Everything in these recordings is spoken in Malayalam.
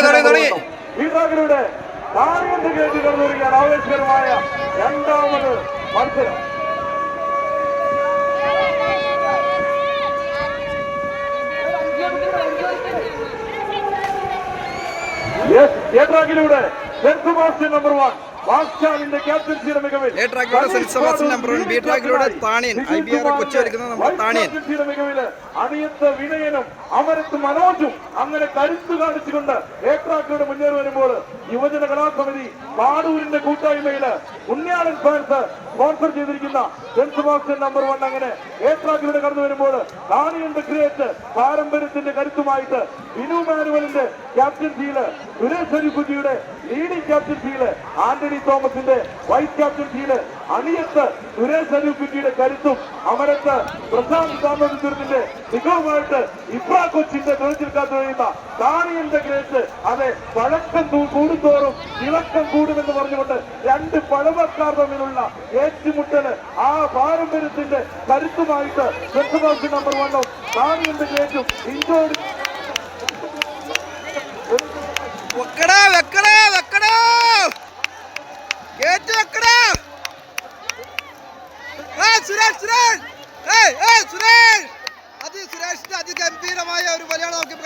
തുടങ്ങി, തുടങ്ങി, തുടങ്ങി. കടന്നുവരികയാണ് ആവേശകരമായ രണ്ടാമത് മത്സരം. Yes saint number one A ട്രാക്കിലൂടെ saint Sebastian number one, B ട്രാക്കിലൂടെ Thaniyan, I B R Kochi ഒരുക്കുന്നത് നമ്മുടെ താണിയൻ. അണിയത്ത് വിനയനും അമരത്ത് മനോജും അങ്ങനെ കരുത്ത് കാണിച്ചുകൊണ്ട് എ ട്രാക്കിലൂടെ മുന്നേറി വരുമ്പോൾ യുവജന കലാസമിതി പാടൂരിന്റെ കൂട്ടായ്മയിൽ ഉണ്ണിയാടൻ ഫാൻസ് സ്പോൺസർ ചെയ്തിരിക്കുന്ന സെന്റ് സെബാസ്റ്റ്യൻ നമ്പർ വൺ അങ്ങനെ എ ട്രാക്കിലൂടെ കടന്നു വരുമ്പോൾ താണിയന്റെ ക്രിയേറ്റ് പാരമ്പര്യത്തിന്റെ കരുത്തുമായിട്ട് വിനു മാനുവലിന്റെ ക്യാപ്റ്റൻസിയിൽ സുരേഷ് അരിക്കുജിയുടെ ലീഡിംഗ് ക്യാപ്റ്റൻസിയിൽ ആന്റണി തോമസിന്റെ വൈസ് ക്യാപ്റ്റൻസിയിൽ അണിയത്ത് സുരേഷ് അരിക്കുജിയുടെ കരുത്തും അമരത്ത് പ്രശാന്ത് രാമചന്ദ്രത്തിന്റെ മികവുമായിട്ട് ഇബ്രാ കൊച്ചിന്റെ തെളിച്ചെടുക്കാൻ കാത്തു കഴിയുന്ന താണിയന്റെ ഗ്രേസ് അതെ പഴക്കം കൂടുന്തോറും തിളക്കം കൂടുമെന്ന് പറഞ്ഞുകൊണ്ട് രണ്ട് പഴവക്കാർ തമ്മിലുള്ള ഏറ്റുമുട്ടൽ ആ പാരമ്പര്യത്തിന്റെ കരുത്തുമായിട്ട് നമ്പർ വണ്ണും താണിയന്റെ ഗ്രേറ്റും ഇഞ്ചോടി വെക്കടാ വെക്കടാ വെക്കടാ. കേറ്റ് വെക്കടാ. സുരേഷ് സുരേഷ്. സുരേഷ്. അത് സുരേഷിന്റെ അതിഗംഭീരമായ ഒരു മലയാളം നോക്കി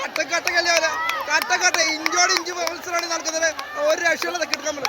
കട്ടക്കട്ട കല്യാണം കട്ടക്കട്ട ഇഞ്ചോട് ഇഞ്ച് മത്സരമാണ് നടക്കുന്നത്. ഒരു രക്ഷയുള്ള കിട്ടും നമ്മൾ